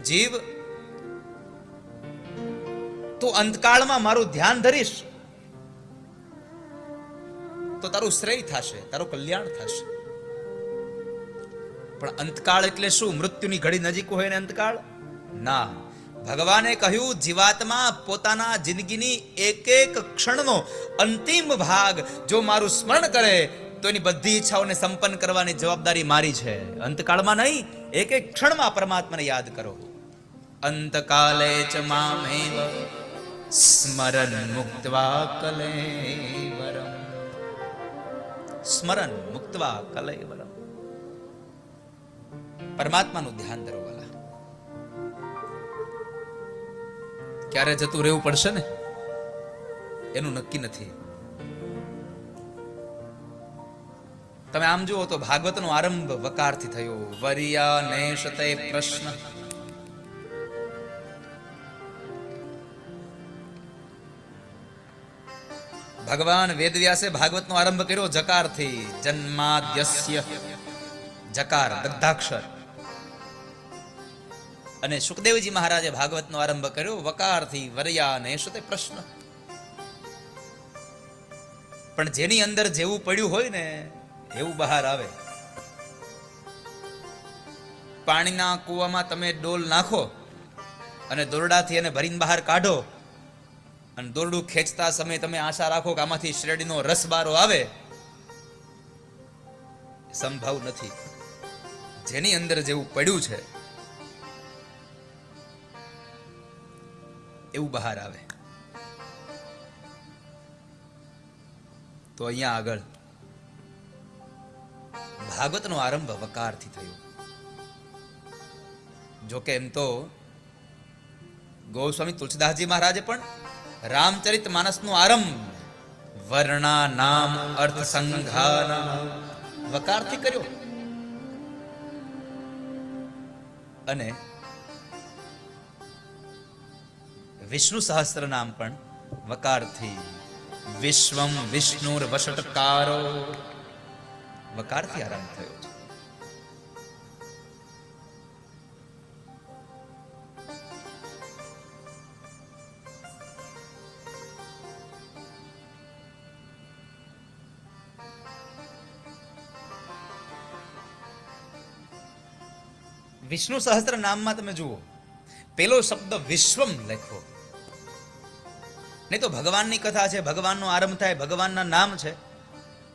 જીવ, તું અંતકાળમાં મારું ધ્યાન ધરીશ, તો તારું શ્રેય થશે, તારું કલ્યાણ થશે. પણ અંતકાળ એટલે શું? મૃત્યુની ઘડી નજીક હોય ને અંતકાળ? ના. ભગવાને કહ્યું, જીવાત્મા પોતાના જિંદગીની એક એક ક્ષણનો અંતિમ ભાગ જો મારું સ્મરણ કરે, તો એની બધી ઈચ્છાઓને સંપન્ન કરવાની જવાબદારી મારી છે. અંતકાળમાં નહીં એક એક ક્ષણમાં પરમાત્માને યાદ કરો. અંતકાલે ચ મામેવ સ્મરન મુક્તવા કલેવરમ સ્મરન મુક્તવા કલેવરમ પરમાત્માનું ધ્યાન ધરો વાલા ક્યારે જતું રહેવું પડશે ને? એનું નક્કી નથી। તમે આમ જુઓ તો ભાગવતનો આરંભ વકારથી થયો, વરિયા નેશતે પ્રશ્ન। ભગવાન વેદવ્યાસે ભાગવતનો આરંભ કર્યો, જકારથી. જન્માદ્યસ્ય. જકાર, દગ્ધાક્ષર. અને સુખદેવજી મહારાજે ભાગવતનો આરંભ કર્યો, વકારથી, વરિયા ને તે પ્રશ્ન. પણ જેની અંદર જેવું પડ્યું હોય ને, એવું બહાર આવે. પાણીના કૂવામાં તમે ડોલ નાખો અને દોરડાથી એને ભરીને બહાર કાઢો અને દોરડું ખેંચતા સમયે તમે આશા રાખો કે આમાંથી શેરડીનો રસ બારો આવે. સંભવ નથી. જેની અંદર જેવું પડ્યું છે, એવું બહાર આવે. તો અહીંયા આગળ ભાગવતનો આરંભ વકારથી થયો. જોકે એમ તો ગોસ્વામી તુલસીદાસજી મહારાજે પણ રામચરિત માનસનો આરંભ. વર્ણા નામ અર્થ સંઘાન વકારથી કર્યો. અને વિષ્ણુ સહસ્ત્ર નામ પણ વકારથી. વિશ્વમ વિષ્ણુર વષટકારો વકારથી આરંભ થયો છે. વિષ્ણુ સહસ્ત્ર નામમાં તમે જુઓ, પેલો શબ્દ વિશ્વમ લખો નહીં તો ભગવાનની કથા છે, ભગવાનનો આરંભ થાય, ભગવાનના નામ છે,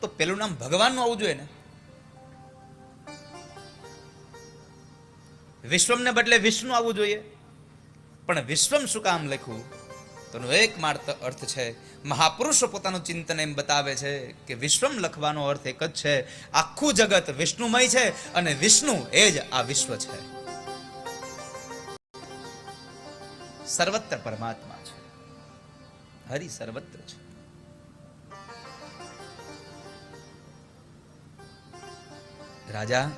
તો પેલું નામ ભગવાનનું આવવું જોઈએ ને? વિશ્વમને બદલે વિષ્ણુ આવવું જોઈએ. પણ વિશ્વમ શું કામ લખ્યું? તેનો એકમાત્ર અર્થ છે. મહાપુરુષો પોતાનું ચિંતન એમ બતાવે છે કે વિશ્વમ લખવાનો અર્થ એક જ છે. આખું જગત વિષ્ણુમય છે અને વિષ્ણુ એ જ આ વિશ્વ છે. સર્વત્ર પરમાત્મા છે. હરિ સર્વત્ર છે. રાજા,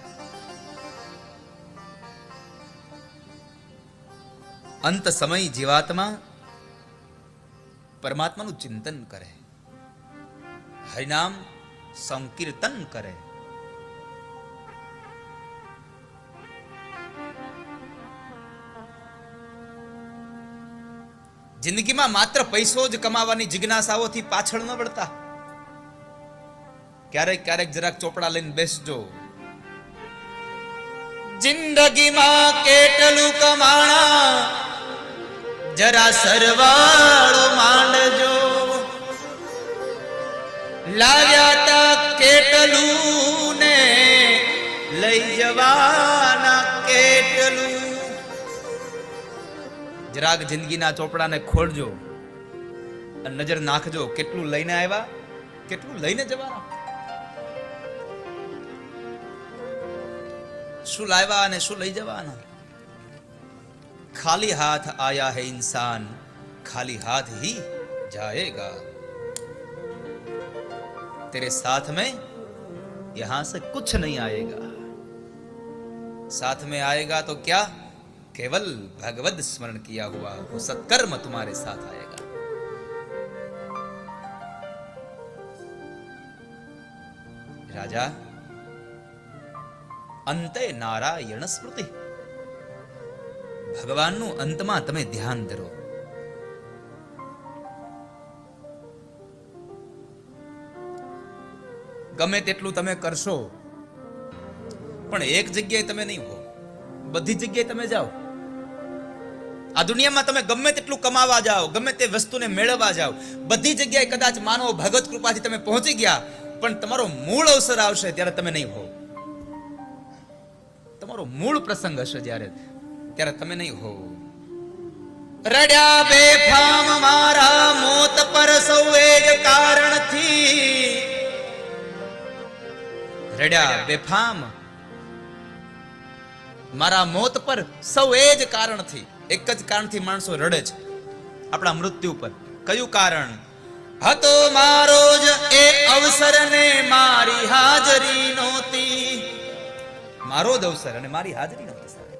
અંત સમય જીવાત્મા પરમાત્માનું ચિંતન કરે. હરિનામ સંકીર્તન કરે. જિંદગીમાં માત્ર પૈસો જ કમાવાની જિજ્ઞાસાઓથી પાછળ ન વળતા. ક્યારેક ક્યારેક જરાક ચોપડા લઈને બેસજો. જિંદગીમાં કેટલું કમાણા જરા સરવાળો માંડજો. લાવ્યા તા કેટલું ને લઈ જવાના કેટલું. જરાક જિંદગીના ચોપડાને ખોલજો અને નજર નાખજો કેટલું લઈને આવ્યા, કેટલું લઈને જવાના. શું લાવ્યા અને શું લઈ જવાના? खाली हाथ आया है इंसान, खाली हाथ ही जाएगा। तेरे साथ में यहाँ से कुछ नहीं आएगा। साथ में आएगा तो क्या? केवल भगवत स्मरण किया हुआ वो सत्कर्म तुम्हारे साथ आएगा। राजा, अंत नारायण स्मृति। ભગવાનનું અંતમાં તમે ધ્યાન ધરો. ગમે તેટલું તમે કરશો, પણ એક જગ્યાએ તમે નહીં હો, બધી જગ્યાએ તમે જાઓ. આ દુનિયામાં તમે ગમે તેટલું કમાવા જાઓ, ગમે તે વસ્તુને મેળવવા જાઓ, બધી જગ્યાએ કદાચ માનો ભગત કૃપાથી તમે પહોંચી ગયા, પણ તમારો મૂળ અવસર આવશે ત્યારે તમે નહીં હો. તમારો મૂળ પ્રસંગ હશે જ્યારે. ત્યારે તમે નહીં હો. રડ્યા બેફામ મારા મોત પર સૌએ જ કારણથી. રડ્યા બેફામ મારા મોત પર સૌ એ જ કારણથી. એક જ કારણથી માણસો રડે છે. આપણા મૃત્યુ પર. કયું કારણ? હતો મારો જ એ અવસર ને મારી હાજરી નહોતી. મારો જ અવસર અને મારી હાજરી નહોતી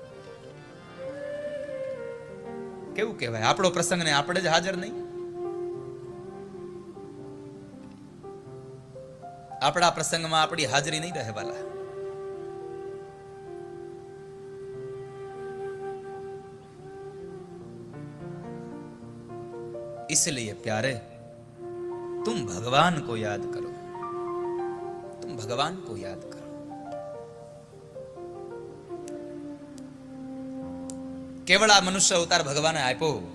કેવું કહેવાય આપણો પ્રસંગ ને આપણે જ હાજર નહીં આપણા પ્રસંગમાં આપણી હાજરી નહીં રહે વાલા इसलिए प्यारे तुम भगवान को याद करो तुम भगवान को याद करो કેવળ આ મનુષ્ય અવતાર ભગવાને આપ્યો?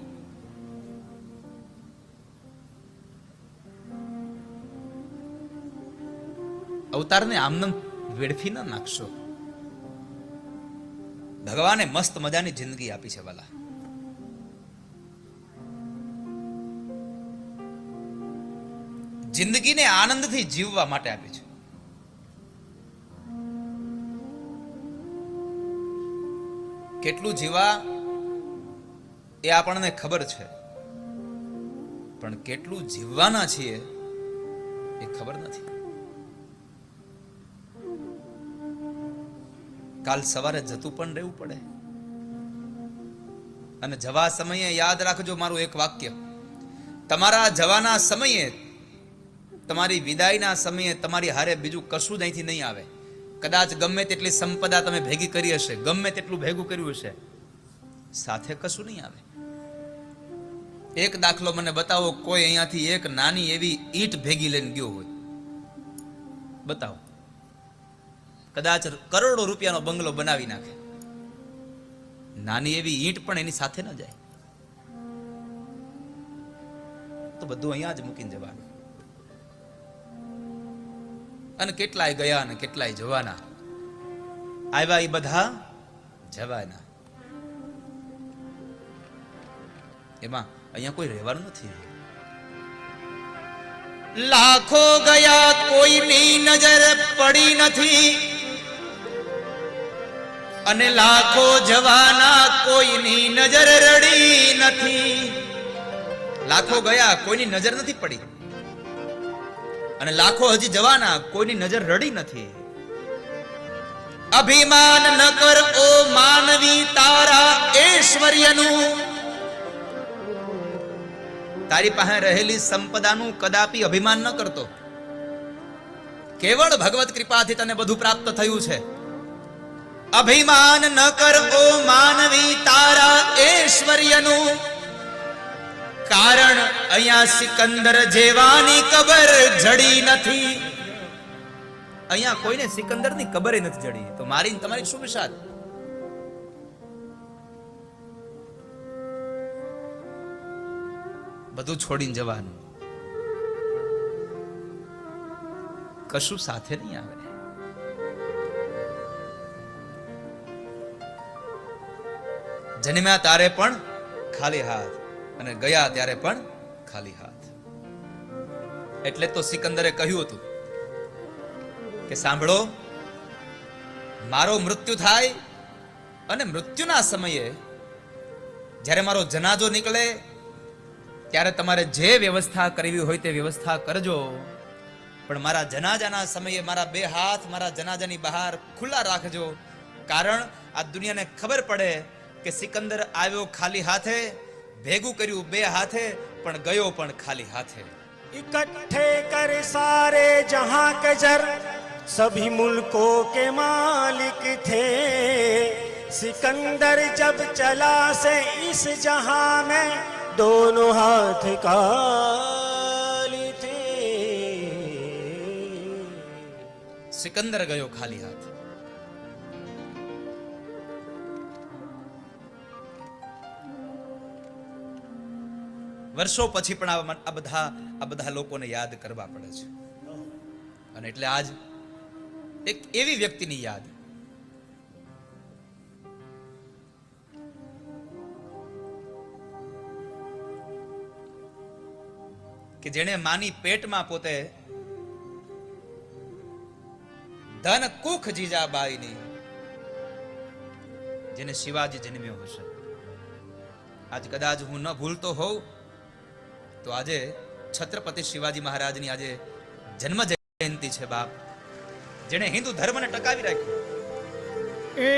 અવતારને આમનમ વેડફી ન નાખશો. ભગવાને મસ્ત મજાની જિંદગી આપી છે, વાલા. જિંદગીને આનંદથી જીવવા માટે આપી છે. કેટલું જીવા એ આપણને ખબર છે. પણ કેટલું જીવવાના છીએ એ ખબર નથી. કાલ સવારે જતું પણ રહેવું પડે. અને જવા સમયે યાદ રાખજો મારું એક વાક્ય. તમારા જવાના સમયે, તમારી વિદાયના સમયે તમારી હારે બીજું કશું જ અહીંથી નહીં આવે. કદાચ ગમે તેટલી સંપદા તમે ભેગી કરી હશે, ગમે તેટલું ભેગું કર્યું હશે, સાથે કશું નહીં આવે. એક દાખલો મને બતાવો, કોઈ અહીંયાથી એક નાની એવી ઈંટ ભેગી લઈને ગયો હોય. બતાવો. કદાચ કરોડો રૂપિયાનો બંગલો બનાવી નાખે. નાની એવી ઈંટ પણ એની સાથે ન જાય. તો બધું અહીંયા જ મૂકીને જવાનું. અને કેટલાય ગયા અને કેટલાય જવાના. આવ્યા એ બધા જવાના. એમાં અહીંયા કોઈ રહેવાનું નથી લાખો ગયા કોઈની નજર પડી નથી. અને લાખો જવાના કોઈની નજર રડી નથી. લાખો ગયા કોઈની નજર નથી પડી. અને લાખો હજી જવાના કોઈની નજર રડી નથી. અભિમાન ન કર ઓ માનવી તારા ઐશ્વર્યનું. તારી પાસે રહેલી સંપદાનું કદાપી અભિમાન ન કરતો. કેવળ ભગવત કૃપાથી તને બધું પ્રાપ્ત થયું છે. અભિમાન ન કર ઓ માનવી તારા ઐશ્વર્યનું. કારણ અહીંયા સિકંદર જેવાની કબર જડી નથી. અહીંયા કોઈને સિકંદરની કબર નથી જડી. તો મારી તમારી શું વિશાદ બધું છોડીને જવાનું. કશું સાથે નહીં આવે. જન્મ્યા તારે પણ ખાલી હાથ અને ગયા ત્યારે પણ ખાલી હાથ. એટલે તો સિકંદરે કહ્યું હતું કે સાંભળો, મારો મૃત્યુ થાય અને મૃત્યુના સમયે જ્યારે મારો જનાજો નીકળે ત્યારે તમારે જે વ્યવસ્થા કરવી હોય તે વ્યવસ્થા કરજો પણ મારા જનાજાના સમયે મારા બે હાથ મારા જનાજાની બહાર ખુલ્લા રાખજો કારણ આ દુનિયાને ખબર પડે કે સિકંદર આવ્યો ખાલી હાથે ભેગું કર્યું બે હાથે પણ ગયો પણ ખાલી હાથે इकट्ठे कर सारे जहां के जर सभी मुल्कों के मालिक थे सिकंदर जब चला से इस जहां में दोनों हाथ काली थे સિકંદર ગયો ખાલી હાથ વર્ષો પછી પણ આ મ- આ બધા આ બધા લોકોને યાદ કરવા પડે છે અને એટલે આજ એક એવી વ્યક્તિની યાદ કે જેણે માની પેટમાં પોતે ધન કુખ જીજાબાઈની, જેને શિવાજી જન્મ્યો હશે. આજ કદાચ હું ન ભૂલતો હોઉં, તો આજે છત્રપતિ શિવાજી મહારાજની આજે જન્મ જયંતિ છે બાપ, જેણે હિન્દુ ધર્મને ટકાવી રાખ્યો. એ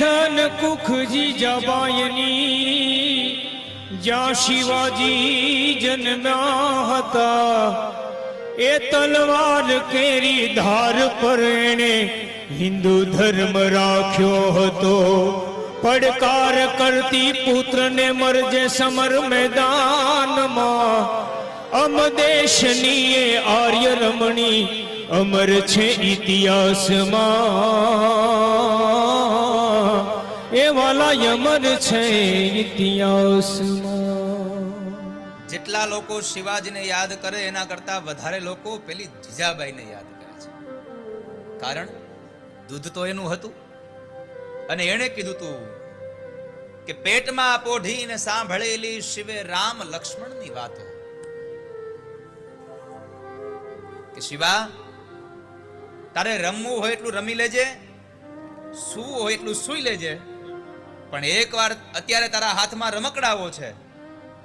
ધન કુખજી જબાયની જ્યાં શિવાજી જન્મ્યા હતા, એ તલવાર કેરી ધાર પર એણે હિન્દુ ધર્મ રાખ્યો હતો. પડકાર કરતી પુત્રને મરજે સમર મેદાનમાં, અમ દેશની એ આર્ય રમણી અમર છે ઇતિહાસમાં. એ વાલા અમર છે જેટલા લોકો શિવાજીને યાદ કરે, એના કરતા વધારે લોકો પેલી જીજાબાઈને યાદ કરે છે. કારણ, દૂધ તો એનું હતું. અને એણે કીધું તું કે પેટમાં પોઢીને સાંભળેલી શિવે રામ લક્ષ્મણની વાતો. કે શિવા, તારે રમવું હોય એટલું રમી લેજે, સૂવું હોય એટલું સૂઈ લેજે. પણ એકવાર અત્યારે તારા હાથમાં રમકડાવો છે.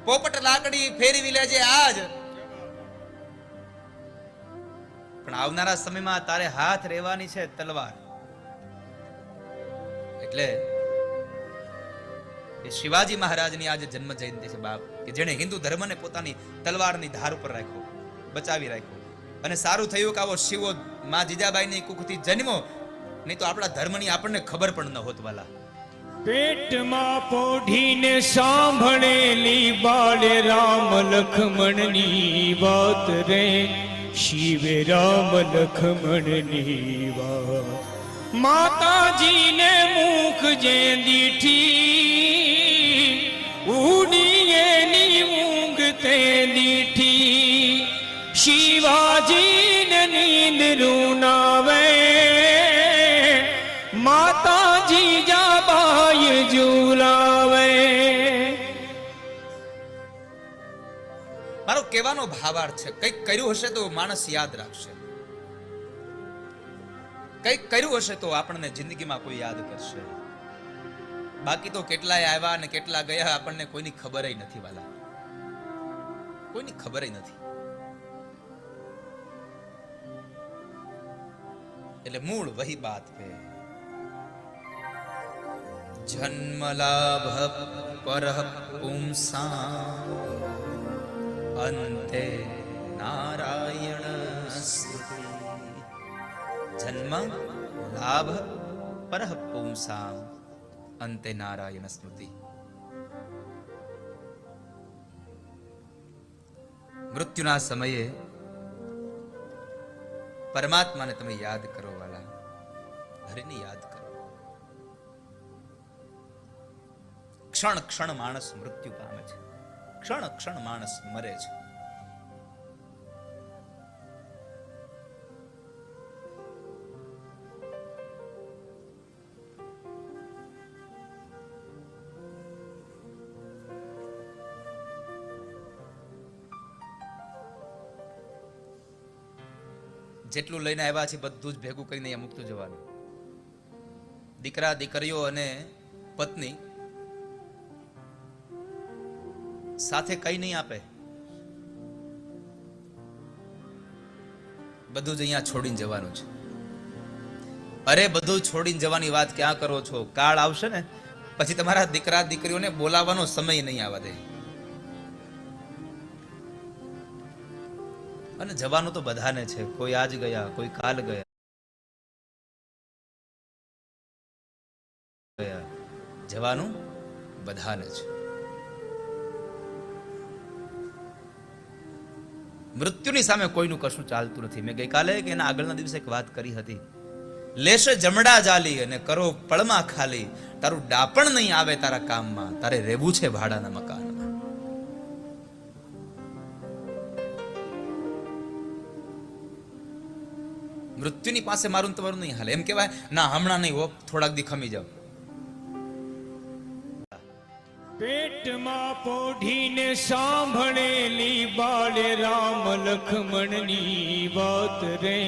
પોપટ લાકડી ફેરવી લેજે આજ. પણ આવનારા સમયમાં તારે હાથ રહેવાની છે તલવાર. એટલે એ શિવાજી મહારાજની આજે જન્મ જયંતિ છે બાપ, કે જેણે હિન્દુ ધર્મને પોતાની તલવારની ધાર ઉપર રાખ્યો, બચાવી રાખ્યો. અને સારું થયું કે આવો શિવો માં જીજાબાઈની કુખથી જન્મો નહીં તો આપણા ધર્મની આપણને ખબર પણ ન હોત વાલા. પેટમાં પોઢીને સાંભળેલી બાળે રામ લખમણની વાત રે. શિવે રામ લખમણની વાત. માતાજીને મુખ જે દીઠી ઉડી એની ઊંઘ તે દીઠી શિવાજીને નીંદ રૂનાવે કહેવાનો ભાવાર્થ છે. કંઈક કર્યું હશે તો માણસ યાદ રાખશે. કંઈક કર્યું હશે તો આપણને જિંદગીમાં કોઈ યાદ કરશે. બાકી તો કેટલાય આવ્યા અને કેટલા ગયા આપણને કોઈની ખબર નથી વાલા. કોઈની ખબર નથી. એટલે મૂળ વહી બાત પે જન્મ લાભ પર પુંસા અંતે નારાયણ સ્તુતિ. જન્મ લાભ પરહ પુંસામ. અંતે નારાયણ સ્મૃતિ મૃત્યુના સમયે પરમાત્માને તમે યાદ કરો વાલા. હરિને યાદ કરો. ક્ષણ ક્ષણ માણસ મૃત્યુ પામે છે. ક્ષણ ક્ષણ માણસ મરે છે. જેટલું લઈને આવ્યા છે, બધું જ ભેગું કરીને અહીંયા મૂકતું જવાનું. દીકરા, દીકરીઓ અને પત્ની સાથે કઈ નહીં આપે. બધું જ અહીંયા છોડીને જવાનું છે. અરે, બધું છોડીને જવાની વાત ક્યાં કરો છો? કાળ આવશે ને, પછી તમારા દીકરા, દીકરીઓને બોલાવવાનો સમય નહીં આવવા દે. અને જવાનું તો બધાને છે. કોઈ આજ ગયા, કોઈ કાલ ગયા. જવાનું બધાને જ મૃત્યુની સામે કોઈનું કશું ચાલતું નથી. મેં ગઈકાલે કે એના આગળના દિવસે એક વાત કરી હતી. લેશે જમડા જાલી અને કરો પળમાં ખાલી. તારું ડાપણ નહીં આવે તારા કામમાં. તારે રહેવું છે ભાડાના મકાનમાં. મૃત્યુની પાસે મારું તમારું નહીં હાલે. એમ કહેવાય, ના, હમણાં નહીં હો, થોડાક દી ખમી જાવ પેટમાં પોઢીને સાંભળેલી બાળ રામ લખમણની વાત રે.